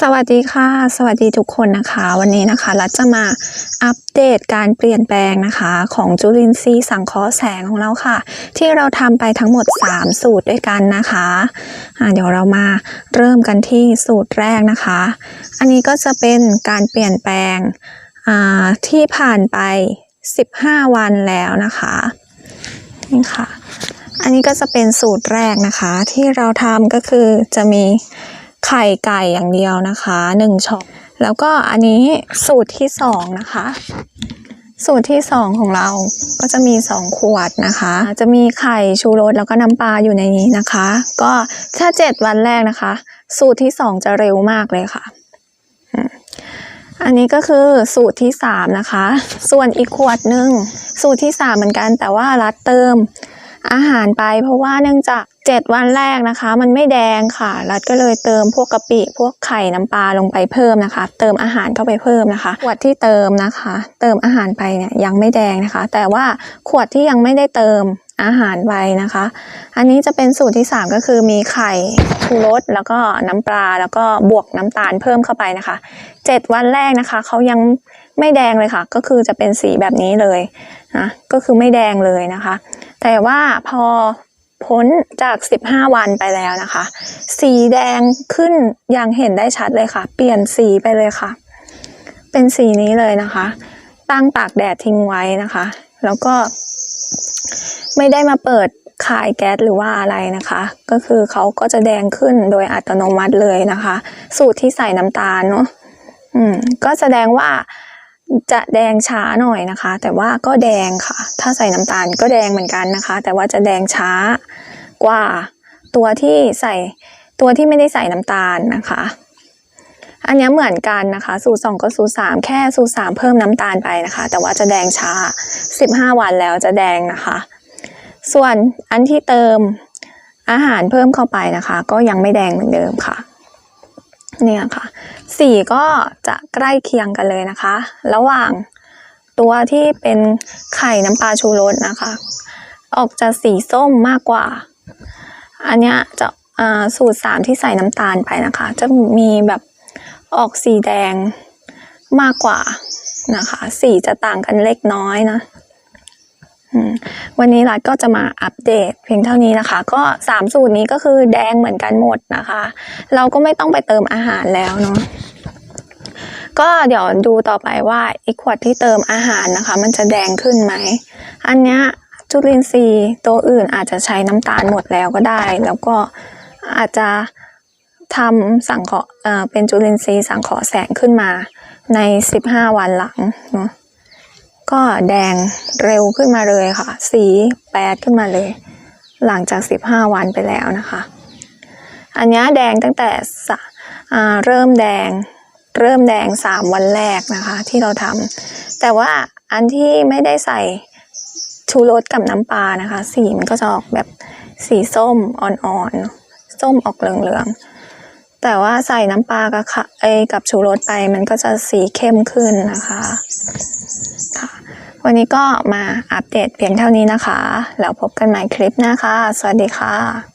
สวัสดีค่ะ สวัสดีทุกคนนะคะ วันนี้นะคะรัฐจะมาอัปเดตการเปลี่ยนแปลงนะคะ ของจุลินทรีย์สังเคราะห์แสงของเราค่ะ ที่เราทำไปทั้งหมด 3 สูตรด้วยกันนะคะอ่าเดี๋ยวเรามาเริ่มกันที่สูตรแรกนะคะ อันนี้ก็จะเป็นการเปลี่ยนแปลงที่ผ่านไป 15 วันแล้วนะคะนี่ค่ะ อันนี้ก็จะเป็นสูตรแรกนะคะ ที่เราทำก็คือจะมี ไข่ไก่อย่างเดียวนะคะหนึ่งช้อนแล้วก็อันนี้สูตรที่สองนะคะ สูตรที่สองของเราก็จะมีสองขวดนะคะ จะมีไข่ชูรสแล้วก็น้ำปลาอยู่ในนี้นะคะ ก็ถ้าเจ็ดวันแรกนะคะ สูตรที่สองจะเร็วมากเลยค่ะ อันนี้ก็คือสูตรที่สามนะคะ ส่วนอีกขวดหนึ่งสูตรที่สามเหมือนกันแต่ว่ารัดเติมอาหารไปเพราะว่าเนื่องจาก เจ็ดวันแรกนะคะ มันไม่แดงค่ะ รัดก็เลยเติมพวกกะปิพวกไข่น้ำปลาลงไปเพิ่มนะคะ เติมอาหารเข้าไปเพิ่มนะคะขวดที่เติมนะคะ เติมอาหารไปเนี่ยยังไม่แดงนะคะ แต่ว่าขวดที่ยังไม่ได้เติมอาหารไปนะคะ อันนี้จะเป็นสูตรที่สามก็คือมีไข่ชูรสแล้วก็น้ำปลาแล้วก็บวกน้ำตาลเพิ่มเข้าไปนะคะเจ็ดวันแรกนะคะเขายังไม่แดงเลยค่ะ ก็คือจะเป็นสีแบบนี้เลยนะก็คือไม่แดงเลยนะคะ แต่ว่าพอ พ้นจาก 15 วันไปแล้วนะคะ สีแดงขึ้นอย่างเห็นได้ชัดเลยค่ะ เปลี่ยนสีไปเลยค่ะ เป็นสีนี้เลยนะคะ ตั้งตากแดดทิ้งไว้นะคะ แล้วก็ ไม่ได้มาเปิดขายแก๊สหรือว่าอะไรนะคะ ก็คือเขาก็จะแดงขึ้นโดยอัตโนมัติเลยนะคะ สูตรที่ใส่น้ำตาลเนาะอืมก็แสดงว่า จะแดงช้าหน่อยนะคะ แต่ว่าก็แดงค่ะ ถ้าใส่น้ำตาลก็แดงเหมือนกันนะคะ แต่ว่าจะแดงช้ากว่าตัวที่ใส่ตัวที่ไม่ได้ใส่น้ำตาลนะคะ อันนี้เหมือนกันนะคะ สูตรสองก็สูตรสามแค่สูตรสามเพิ่มน้ำตาลไปนะคะ แต่ว่าจะแดงช้า 15 วันแล้วจะแดงนะคะ ส่วนอันที่เติมอาหารเพิ่มเข้าไปนะคะ ก็ยังไม่แดงเหมือนเดิมค่ะ เนี่ยค่ะ สีก็จะใกล้เคียงกันเลยนะคะ ระหว่างตัวที่เป็นไข่น้ำปลาชูรสนะคะ ออกจะสีส้มมากกว่า อันนี้จะสูตรสามที่ใส่น้ำตาลไปนะคะ จะมีแบบออกสีแดงมากกว่านะคะ สีจะต่างกันเล็กน้อยนะ วันนี้รัฐก็จะมาอัปเดตเพียงเท่านี้นะคะ ก็สามสูตรนี้ก็คือแดงเหมือนกันหมดนะคะ เราก็ไม่ต้องไปเติมอาหารแล้วเนาะก็เดี๋ยวดูต่อไปว่าอีกขวดที่เติมอาหารนะคะ มันจะแดงขึ้นไหม อันเนี้ยจุลินทรีย์ตัวอื่นอาจจะใช้น้ำตาลหมดแล้วก็ได้ แล้วก็อาจจะทำสังเคราะห์เอ่อเป็นจุลินทรีย์สังเคราะห์แสงขึ้นมาใน 15 วันหลังเนาะ ก็แดงเร็วขึ้นมาเลยค่ะ สีแปดขึ้นมาเลย หลังจาก 15 วันไปแล้วนะคะ อันนี้แดงตั้งแต่เริ่มแดงเริ่มแดง 3 วันแรกนะคะ ที่เราทำแต่ว่าอันที่ไม่ได้ใส่ชูรสกับน้ำปลานะคะ สีมันก็จะออกแบบสีส้มอ่อนๆส้มออกเหลืองๆแต่ว่าใส่น้ำปลากับค่ะเอยกับชูรสไปมันก็จะสีเข้มขึ้นนะคะ วันนี้ก็มาอัปเดตเพียงเท่านี้นะคะ แล้วพบกันใหม่คลิปหน้าค่ะ สวัสดีค่ะ